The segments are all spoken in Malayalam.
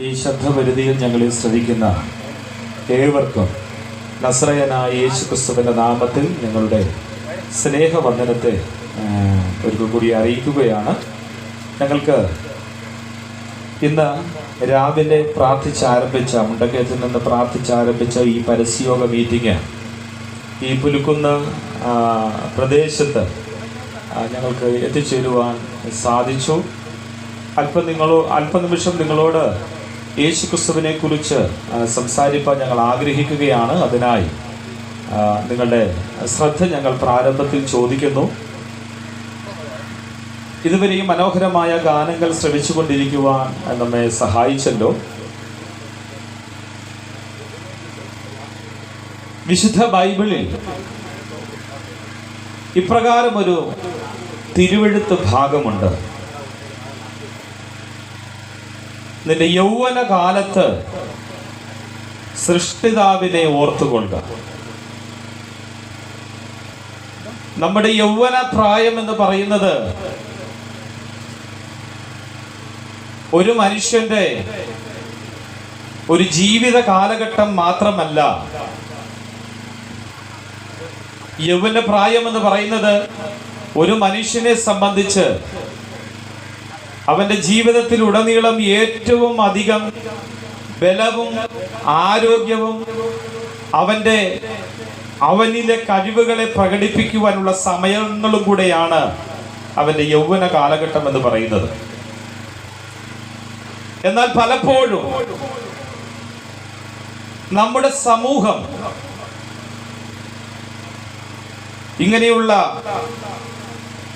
ഈ ശബ്ദപരിധിയിൽ ഞങ്ങളെ ശ്രവിക്കുന്ന ഏവർക്കും നസ്രയനായ യേശു ക്രിസ്തുവിന്റെ നാമത്തിൽ ഞങ്ങളുടെ സ്നേഹവന്ദനത്തെ ഒരിക്കൽ കൂടി അറിയിക്കുകയാണ്. ഞങ്ങൾക്ക് ഇന്ന് രാവിലെ പ്രാർത്ഥിച്ചാരംഭിച്ച മുണ്ടക്കയത്തിൽ നിന്ന് പ്രാർത്ഥിച്ചാരംഭിച്ച ഈ പരസ്യയോഗ മീറ്റിംഗ് ഈ പുലുക്കുന്ന് പ്രദേശത്ത് ഞങ്ങൾക്ക് എത്തിച്ചേരുവാൻ സാധിച്ചു. അല്പം നിങ്ങളോ അല്പനിമിഷം നിങ്ങളോട് യേശു ക്രിസ്തുവിനെ കുറിച്ച് സംസാരിപ്പാൻ ഞങ്ങൾ ആഗ്രഹിക്കുകയാണ്. അതിനായി നിങ്ങളുടെ ശ്രദ്ധ ഞങ്ങൾ പ്രാരംഭത്തിൽ ചോദിക്കുന്നു. ഇതുവരെയും മനോഹരമായ ഗാനങ്ങൾ ശ്രമിച്ചുകൊണ്ടിരിക്കുവാൻ നമ്മെ സഹായിച്ചല്ലോ. വിശുദ്ധ ബൈബിളിൽ ഇപ്രകാരം ഒരു തിരുവെഴുത്ത് ഭാഗമുണ്ട്. നിന്റെ യൗവന കാലത്ത് സൃഷ്ടിതാവിനെ ഓർത്തുകൊണ്ട് നമ്മുടെ യൗവന പ്രായം എന്ന് പറയുന്നത് ഒരു മനുഷ്യന്റെ ഒരു ജീവിത കാലഘട്ടം മാത്രമല്ല. യൗവന പ്രായം എന്ന് പറയുന്നത് ഒരു മനുഷ്യനെ സംബന്ധിച്ച് അവന്റെ ജീവിതത്തിൽ ഉടനീളം ഏറ്റവും അധികം ബലവും ആരോഗ്യവും അവന്റെ അവനിലെ കഴിവുകളെ പ്രകടിപ്പിക്കുവാനുള്ള സമയങ്ങളും കൂടെയാണ് അവന്റെ യൗവന കാലഘട്ടം എന്ന് പറയുന്നത്. എന്നാൽ പലപ്പോഴും നമ്മുടെ സമൂഹം ഇങ്ങനെയുള്ള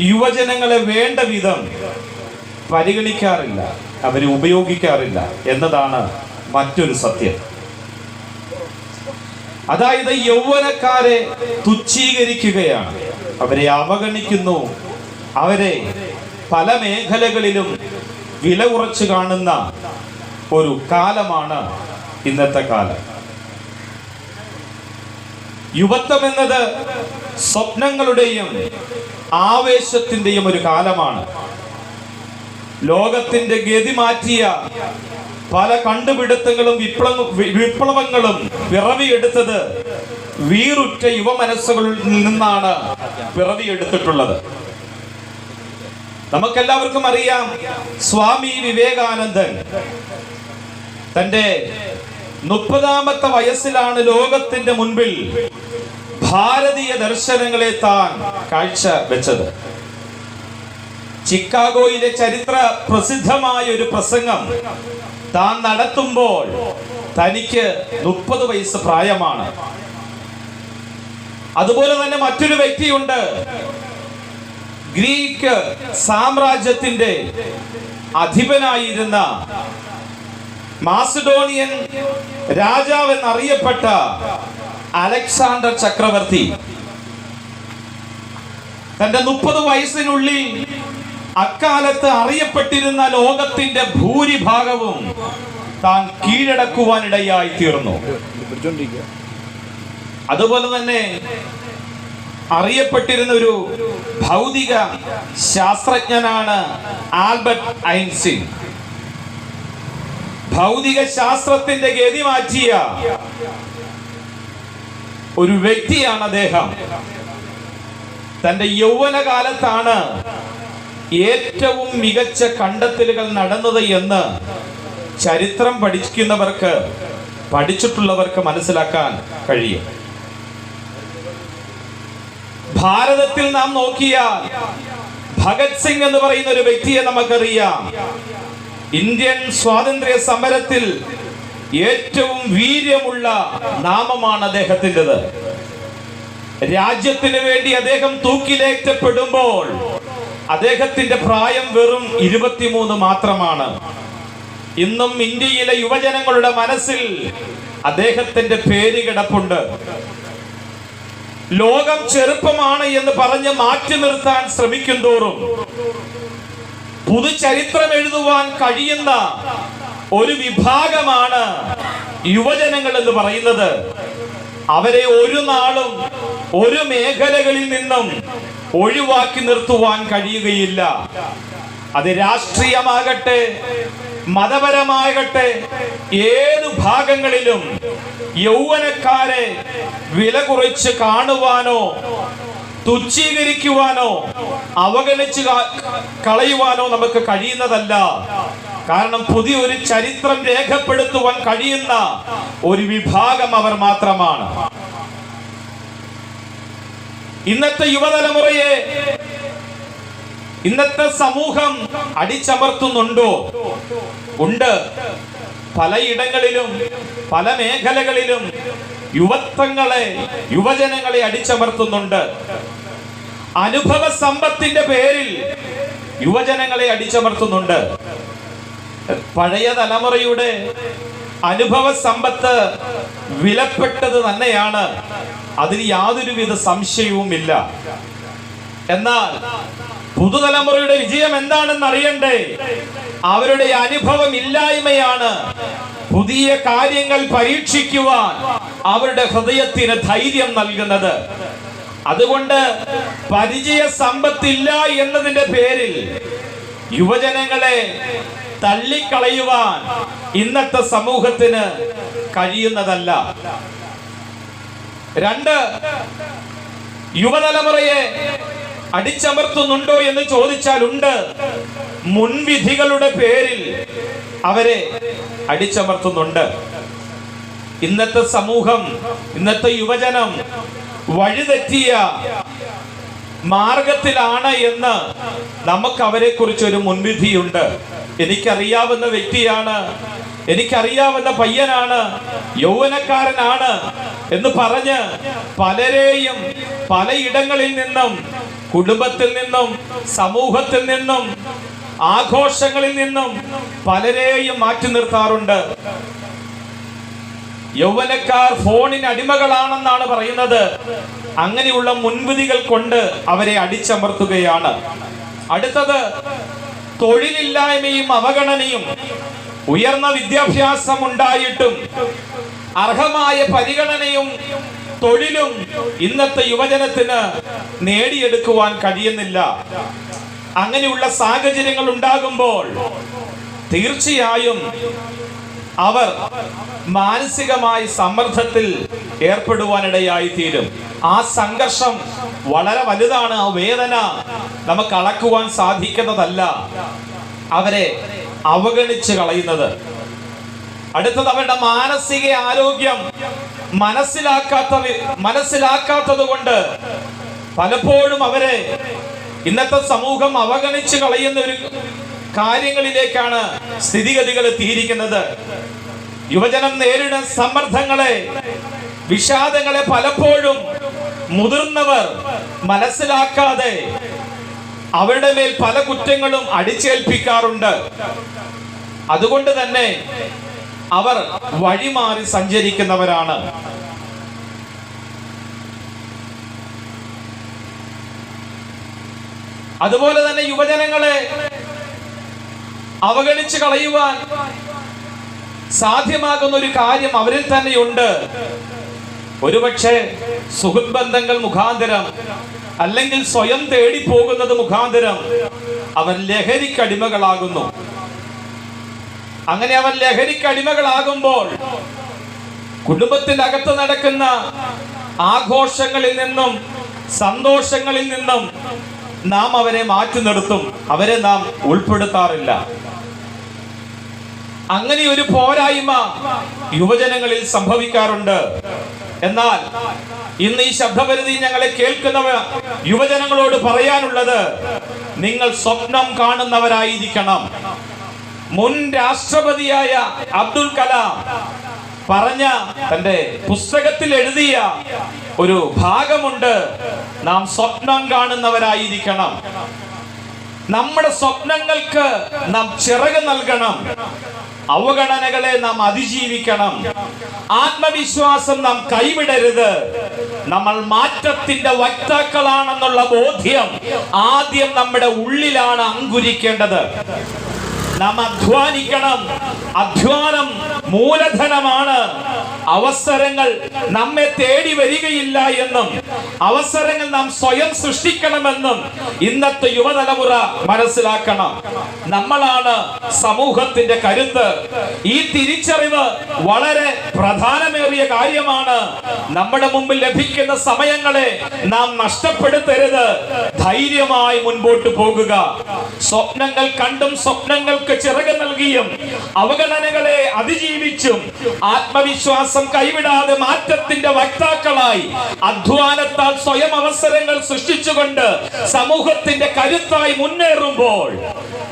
യുവജനങ്ങളെ വേണ്ട വിധം പരിഗണിക്കാറില്ല അവരെ ഉപയോഗിക്കാറില്ല എന്നതാണ് മറ്റൊരു സത്യം. അതായത് യൗവനക്കാരെ തുച്ഛീകരിക്കുകയാണ്. അവരെ അവഗണിക്കുന്നു. അവരെ പല മേഖലകളിലും വില കുറച്ച് കാണുന്ന ഒരു കാലമാണ് ഇന്നത്തെ കാലം. യുവത്വം എന്നത് സ്വപ്നങ്ങളുടെയും ആവേശത്തിന്റെയും ഒരു കാലമാണ്. ലോകത്തിന്റെ ഗതി മാറ്റിയ പല കണ്ടുപിടുത്തങ്ങളും വിപ്ലവ വിപ്ലവങ്ങളും പിറവിയെടുത്തത് വീറുറ്റ യുവമനസ്സുകളിൽ നിന്നാണ് പിറവിയെടുത്തിട്ടുള്ളത്. നമുക്കെല്ലാവർക്കും അറിയാം സ്വാമി വിവേകാനന്ദൻ തന്റെ മുപ്പതാമത്തെ വയസ്സിലാണ് ലോകത്തിന്റെ മുൻപിൽ ഭാരതീയ ദർശനങ്ങളെ താൻ കാഴ്ച വെച്ചത് ചിക്കാഗോയിലെ ചരിത്ര പ്രസിദ്ധമായ ഒരു പ്രസംഗം താൻ നടത്തുമ്പോൾ തനിക്ക് മുപ്പത് വയസ്സ് പ്രായമാണ്. അതുപോലെ തന്നെ മറ്റൊരു വ്യക്തിയുണ്ട്. ഗ്രീക്ക് സാമ്രാജ്യത്തിന്റെ അധിപനായിരുന്ന മാസിഡോണിയൻ രാജാവ് എന്നറിയപ്പെട്ട അലക്സാണ്ടർ ചക്രവർത്തി. തന്റെ മുപ്പത് വയസ്സിനുള്ളിൽ അക്കാലത്ത് അറിയപ്പെട്ടിരുന്ന ലോകത്തിന്റെ ഭൂരിഭാഗവും താൻ കീഴടക്കുവാനിടയായി തീർന്നു. അതുപോലെ തന്നെ അറിയപ്പെട്ടിരുന്ന ഒരു ഭൗതിക ശാസ്ത്രജ്ഞനാണ് ആൽബർട്ട് ഐൻസിൻ ഭൗതിക ശാസ്ത്രത്തിന്റെ ഗതി മാറ്റിയ ഒരു വ്യക്തിയാണ് അദ്ദേഹം. തന്റെ യൗവന കാലത്താണ് ഏറ്റവും മികച്ച കണ്ടെത്തലുകൾ നടന്നത് എന്ന് ചരിത്രം പഠിക്കുന്നവർക്ക് പഠിച്ചിട്ടുള്ളവർക്ക് മനസ്സിലാക്കാൻ കഴിയും. ഭാരതത്തിൽ നാം നോക്കിയാൽ ഭഗത് സിംഗ് എന്ന് പറയുന്ന ഒരു വ്യക്തിയെ നമുക്കറിയാം. ഇന്ത്യൻ സ്വാതന്ത്ര്യ സമരത്തിൽ ഏറ്റവും വീര്യമുള്ള നാമമാണ് അദ്ദേഹത്തിന്റെത്. രാജ്യത്തിന് വേണ്ടി അദ്ദേഹം തൂക്കിലേറ്റപ്പെടുമ്പോൾ അദ്ദേഹത്തിന്റെ പ്രായം വെറും ഇരുപത്തിമൂന്ന് മാത്രമാണ്. ഇന്നും ഇന്ത്യയിലെ യുവജനങ്ങളുടെ മനസ്സിൽ അദ്ദേഹത്തിന്റെ പേര് കിടപ്പുണ്ട്. ലോകം ചെറുപ്പമാണ് എന്ന് പറഞ്ഞ് മാറ്റി നിർത്താൻ ശ്രമിക്കും തോറും പുതുചരിത്രം എഴുതുവാൻ കഴിയുന്ന ഒരു വിഭാഗമാണ് യുവജനങ്ങൾ എന്ന് പറയുന്നത്. അവരെ ഒരു നാളും ഒരു മേഖലകളിൽ നിന്നും ഒഴിവാക്കി നിർത്തുവാൻ കഴിയുകയില്ല. അത് രാഷ്ട്രീയമാകട്ടെ മതപരമാകട്ടെ ഏതു ഭാഗങ്ങളിലും യൗവനക്കാരെ വില കുറച്ച് കാണുവാനോ തുച്ഛീകരിക്കുവാനോ അവഗണിച്ച് കളയുവാനോ നമുക്ക് കഴിയുന്നതല്ല. കാരണം പുതിയൊരു ചരിത്രം രേഖപ്പെടുത്തുവാൻ കഴിയുന്ന ഒരു വിഭാഗം അവർ മാത്രമാണ്. ഇന്നത്തെ യുവതലമുറയെ ഇന്നത്തെ സമൂഹം അടിച്ചമർത്തുന്നുണ്ടോ? ഉണ്ട്. പലയിടങ്ങളിലും പല മേഖലകളിലും യുവത്വങ്ങളെ യുവജനങ്ങളെ അടിച്ചമർത്തുന്നുണ്ട്. അനുഭവ സമ്പത്തിന്റെ പേരിൽ യുവജനങ്ങളെ അടിച്ചമർത്തുന്നുണ്ട്. പഴയ തലമുറയുടെ അനുഭവ സമ്പത്ത് വിലപ്പെട്ടത് തന്നെയാണ്. അതിന് യാതൊരുവിധ സംശയവുമില്ല. എന്നാൽ പുതുതലമുറയുടെ വിജയം എന്താണെന്ന് അറിയണ്ടേ? അവരുടെ അനുഭവം ഇല്ലായ്മയാണ്. പുതിയ കാര്യങ്ങൾ പരീക്ഷിക്കുവാൻ അവരുടെ ഹൃദയത്തിന് ധൈര്യം നൽകുന്നത്. അതുകൊണ്ട് പരിചയ സമ്പത്തില്ല എന്നതിന്റെ പേരിൽ യുവജനങ്ങളെ തള്ളിക്കളയുവാൻ ഇന്നത്തെ സമൂഹത്തിന് കഴിയുന്നതല്ല. രണ്ട് യുവതലമുറയെ അടിച്ചമർത്തുന്നുണ്ടോ എന്ന് ചോദിച്ചാൽ ഉണ്ട്. മുൻവിധികളുടെ പേരിൽ അവരെ അടിച്ചമർത്തുന്നുണ്ട്. ഇന്നത്തെ സമൂഹം ഇന്നത്തെ യുവജനം വഴിതെറ്റിയ മാർഗത്തിലാണ് എന്ന് നമുക്ക് അവരെ കുറിച്ച് ഒരു മുൻവിധിയുണ്ട്. എനിക്കറിയാവുന്ന വ്യക്തിയാണ് എനിക്കറിയാവുന്ന പയ്യനാണ് യൗവനക്കാരനാണ് എന്ന് പറഞ്ഞ് പലരെയും പലയിടങ്ങളിൽ നിന്നും കുടുംബത്തിൽ നിന്നും സമൂഹത്തിൽ നിന്നും ആഘോഷങ്ങളിൽ നിന്നും പലരെയും മാറ്റി നിർത്താറുണ്ട്. യൗവനക്കാർ ഫോണിന് അടിമകളാണെന്നാണ് പറയുന്നത്. അങ്ങനെയുള്ള മുൻവിധികൾ കൊണ്ട് അവരെ അടിച്ചമർത്തുകയാണ്. അടുത്തത് തൊഴിലില്ലായ്മയും അവഗണനയും ഉയർന്ന വിദ്യാഭ്യാസം ഉണ്ടായിട്ടും അർഹമായ പരിഗണനയും തൊഴിലും ഇന്നത്തെ യുവജനത്തിന് നേടിയെടുക്കുവാൻ കഴിയുന്നില്ല. അങ്ങനെയുള്ള സാഹചര്യങ്ങൾ ഉണ്ടാകുമ്പോൾ തീർച്ചയായും അവർ മാനസികമായി സമ്മർദ്ദത്തിൽ ഏർപ്പെടുവാനിടയായി തീരും ആ സംഘർഷം വളരെ വലുതാണ് ആ വേദന നമുക്ക് അളക്കുവാൻ സാധിക്കുന്നതല്ല. അവരെ അവഗണിച്ച് കളയുന്നത്. അടുത്തത് അവരുടെ മാനസിക ആരോഗ്യം. മനസ്സിലാക്കാത്ത മനസ്സിലാക്കാത്തത് കൊണ്ട് പലപ്പോഴും അവരെ ഇന്നത്തെ സമൂഹം അവഗണിച്ചു കളയുന്ന ഒരു കാര്യങ്ങളിലേക്കാണ് സ്ഥിതിഗതികൾ എത്തിയിരിക്കുന്നത്. യുവജനം നേരിടുന്ന സമ്മർദ്ദങ്ങളെ വിഷാദങ്ങളെ പലപ്പോഴും മുതിർന്നവർ മനസ്സിലാക്കാതെ അവരുടെ മേൽ പല കുറ്റങ്ങളും അടിച്ചേൽപ്പിക്കാറുണ്ട്. അതുകൊണ്ട് തന്നെ അവർ വഴിമാറി സഞ്ചരിക്കുന്നവരാണ്. അതുപോലെ തന്നെ യുവജനങ്ങളെ അവഗണിച്ചു കളയുവാൻ സാധ്യമാകുന്ന ഒരു കാര്യം അവരിൽ തന്നെയുണ്ട്. ഒരുപക്ഷെ സുഹൃത് ബന്ധങ്ങൾ മുഖാന്തരം അല്ലെങ്കിൽ സ്വയം തേടി പോകുന്നത് മുഖാന്തരം അവർ ലഹരിക്ക് അടിമകളാകുന്നു. അങ്ങനെ അവൻ ലഹരിക്ക് അടിമകളാകുമ്പോൾ കുടുംബത്തിന്റെ അകത്ത് നടക്കുന്ന ആഘോഷങ്ങളിൽ നിന്നും സന്തോഷങ്ങളിൽ നിന്നും നാം അവരെ മാറ്റി നിർത്തും. അവരെ നാം ഉൾപ്പെടുത്താറില്ല. അങ്ങനെ ഒരു പോരായ്മ യുവജനങ്ങളിൽ സംഭവിക്കാറുണ്ട്. എന്നാൽ ഇന്ന് ഈ ശബ്ദപരിധി ഞങ്ങളെ കേൾക്കുന്നവ യുവജനങ്ങളോട് പറയാനുള്ളത് നിങ്ങൾ സ്വപ്നം കാണുന്നവരായിരിക്കണം. മുൻ രാഷ്ട്രപതിയായ അബ്ദുൽ കലാം പറഞ്ഞ തന്റെ പുസ്തകത്തിൽ എഴുതിയ ഒരു ഭാഗമുണ്ട്. നാം സ്വപ്നം കാണുന്നവരായിരിക്കണം. നമ്മുടെ സ്വപ്നങ്ങൾക്ക് നാം ചിറക് നൽകണം. അവഗണനകളെ നാം അതിജീവിക്കണം. ആത്മവിശ്വാസം നാം കൈവിടരുത്. നമ്മൾ മാറ്റത്തിന്റെ വക്താക്കളാണെന്നുള്ള ബോധ്യം ആദ്യം നമ്മുടെ ഉള്ളിലാണ് അങ്കുരിക്കേണ്ടത്. നാം അധ്വാനിക്കണം. അധ്വാനം മൂലധനമാണ്. അവസരങ്ങൾ നമ്മെ തേടി വരികയില്ല എന്നും അവസരങ്ങൾ നാം സ്വയം സൃഷ്ടിക്കണമെന്നും ഇന്നത്തെ യുവതലമുറ മനസ്സിലാക്കണം. നമ്മളാണ് സമൂഹത്തിന്റെ കരുത്ത്. ഈ തിരിച്ചറിവ് വളരെ പ്രധാനമേറിയ കാര്യമാണ്. നമ്മുടെ മുമ്പിൽ ലഭിക്കുന്ന സമയങ്ങളെ നാം നഷ്ടപ്പെടുത്തരുത്. ധൈര്യമായി മുൻപോട്ട് പോകുക. സ്വപ്നങ്ങൾ കണ്ടും സ്വപ്നങ്ങൾക്ക് ചിറക് നൽകിയും അവഗണനകളെ അതിജീവിച്ചും ആത്മവിശ്വാസം കൈവിടാതെ മാറ്റത്തിന്റെ വക്താക്കളായി അധ്വാനത്താൽ സ്വയം അവസരങ്ങൾ സൃഷ്ടിച്ചുകൊണ്ട് സമൂഹത്തിന്റെ കരുത്തായി മുന്നേറുമ്പോൾ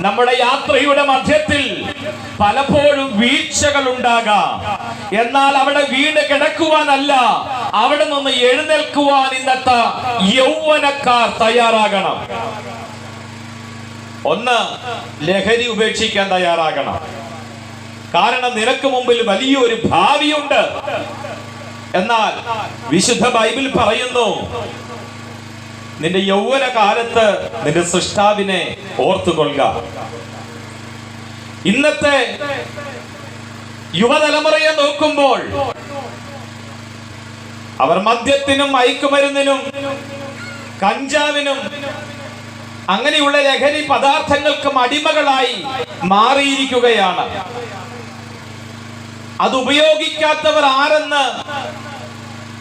നമ്മുടെ യാത്രയുടെ മധ്യത്തിൽ പലപ്പോഴും വീഴ്ചകൾ ഉണ്ടാകാം. എന്നാൽ അവിടെ വീണ് കിടക്കുവാനല്ല അവിടെ നിന്ന് എഴുന്നേൽക്കുവാൻ ഇന്നത്തെ യൗവനക്കാർ തയ്യാറാകണം. ഒന്ന് ലഹരി ഉപേക്ഷിക്കാൻ തയ്യാറാകണം. കാരണം നിനക്ക് മുമ്പിൽ വലിയൊരു ഭാവിയുണ്ട്. എന്നാൽ വിശുദ്ധ ബൈബിൾ പറയുന്നു നിന്റെ യൗവന കാലത്ത് നിന്റെ സൃഷ്ടാവിനെ ഓർത്തുകൊള്ളുക. ഇന്നത്തെ യുവതലമുറയെ നോക്കുമ്പോൾ അവർ മദ്യത്തിനും മയക്കുമരുന്നിനും കഞ്ചാവിനും അങ്ങനെയുള്ള ലഹരി പദാർത്ഥങ്ങൾക്കും അടിമകളായി മാറിയിരിക്കുകയാണ്. അത് ഉപയോഗിക്കാത്തവർ ആരെന്ന്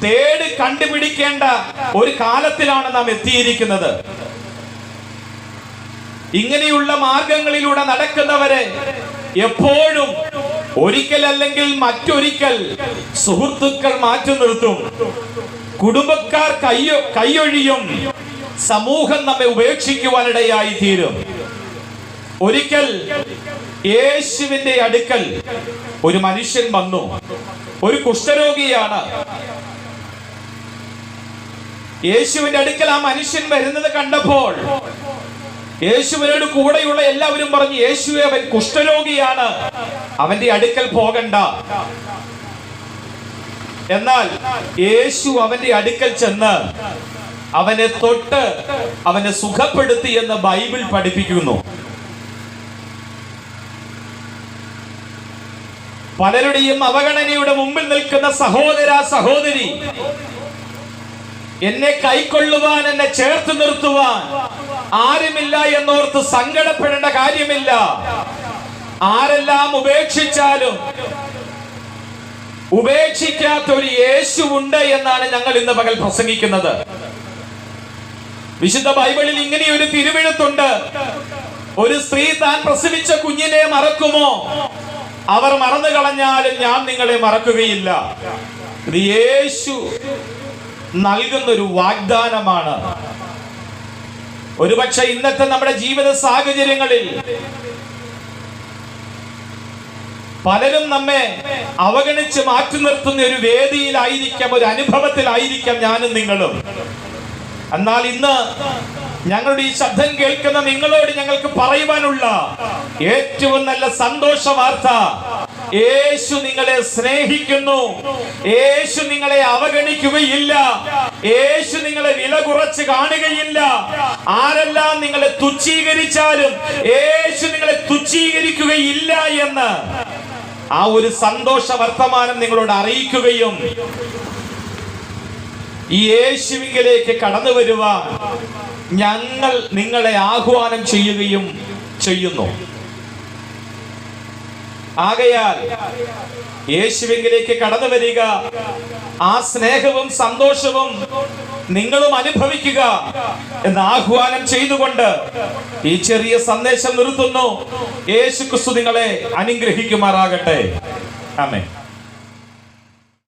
തേടി കണ്ടുപിടിക്കേണ്ട ഒരു കാലത്തിലാണ് നാം എത്തിയിരിക്കുന്നത്. ഇങ്ങനെയുള്ള മാർഗങ്ങളിലൂടെ നടക്കുന്നവരെ എപ്പോഴും ഒരിക്കൽ അല്ലെങ്കിൽ മറ്റൊരിക്കൽ സുഹൃത്തുക്കൾ മാറ്റി നിർത്തും. കുടുംബക്കാർ കയ്യോ കൈയൊഴിയും സമൂഹം നമ്മെ ഉപേക്ഷിക്കുവാനിടയായി തീരും. ഒരിക്കൽ യേശുവിന്റെ അടുക്കൽ ഒരു മനുഷ്യൻ വന്നു. ഒരു കുഷ്ഠരോഗിയാണ്. യേശുവിന്റെ അടുക്കൽ ആ മനുഷ്യൻ വരുന്നത് കണ്ടപ്പോൾ യേശുവിനോട് കൂടെയുള്ള എല്ലാവരും പറഞ്ഞു യേശുവെ അവൻ കുഷ്ഠരോഗിയാണ്. അവന്റെ അടുക്കൽ പോകണ്ട. എന്നാൽ യേശു അവന്റെ അടുക്കൽ ചെന്ന് അവനെ തൊട്ട് അവനെ സുഖപ്പെടുത്തി എന്ന് ബൈബിൾ പഠിപ്പിക്കുന്നു. പലരുടെയും അവഗണനയുടെ മുമ്പിൽ നിൽക്കുന്ന സഹോദര സഹോദരി എന്നെ കൈക്കൊള്ളുവാൻ എന്നെ ചേർത്ത് നിർത്തുവാൻ ആരുമില്ല എന്നോർത്ത് സങ്കടപ്പെടേണ്ട കാര്യമില്ല. ആരെല്ലാം ഉപേക്ഷിച്ചാലും ഉപേക്ഷിക്കാത്ത ഒരു യേശു ഉണ്ട് എന്നാണ് ഞങ്ങൾ ഇന്ന് പകൽ പ്രസംഗിക്കുന്നത്. വിശുദ്ധ ബൈബിളിൽ ഇങ്ങനെ ഒരു തിരുവെഴുത്തുണ്ട്. ഒരു സ്ത്രീ താൻ പ്രസവിച്ച കുഞ്ഞിനെ മറക്കുമോ? അവർ മറന്നു കളഞ്ഞാലും ഞാൻ നിങ്ങളെ മറക്കുകയില്ല. യേശു നൽകുന്ന ഒരു വാഗ്ദാനമാണ്. ഒരുപക്ഷെ ഇന്നത്തെ നമ്മുടെ ജീവിത സാഹചര്യങ്ങളിൽ പലരും നമ്മെ അവഗണിച്ച് മാറ്റി നിർത്തുന്ന ഒരു വേദിയിലായിരിക്കാം ഒരു അനുഭവത്തിലായിരിക്കാം ഞാനും നിങ്ങളും. എന്നാൽ ഇന്ന് ഞങ്ങളുടെ ഈ ശബ്ദം കേൾക്കുന്ന നിങ്ങളോട് ഞങ്ങൾക്ക് പറയുവാനുള്ള ഏറ്റവും നല്ല സന്തോഷ വാർത്ത യേശു നിങ്ങളെ സ്നേഹിക്കുന്നു. യേശു നിങ്ങളെ അവഗണിക്കുകയില്ല. യേശു നിങ്ങളെ വില കുറച്ച് കാണുകയില്ല. ആരെല്ലാം നിങ്ങളെ തുച്ഛീകരിച്ചാലും യേശു നിങ്ങളെ തുച്ഛീകരിക്കുകയില്ല എന്ന് ആ ഒരു സന്തോഷ വർത്തമാനം നിങ്ങളോട് അറിയിക്കുകയും ഈ യേശുവിങ്കിലേക്ക് കടന്നു വരുവാൻ ഞങ്ങൾ നിങ്ങളെ ആഹ്വാനം ചെയ്യുകയും ചെയ്യുന്നു. ആകയാൽ യേശുവിംഗിലേക്ക് കടന്നു വരിക ആ സ്നേഹവും സന്തോഷവും നിങ്ങളും അനുഭവിക്കുക എന്ന് ആഹ്വാനം ചെയ്തുകൊണ്ട് ഈ ചെറിയ സന്ദേശം നിർത്തുന്നു. യേശു ക്രിസ്തു നിങ്ങളെ അനുഗ്രഹിക്കുമാറാകട്ടെ. ആമേ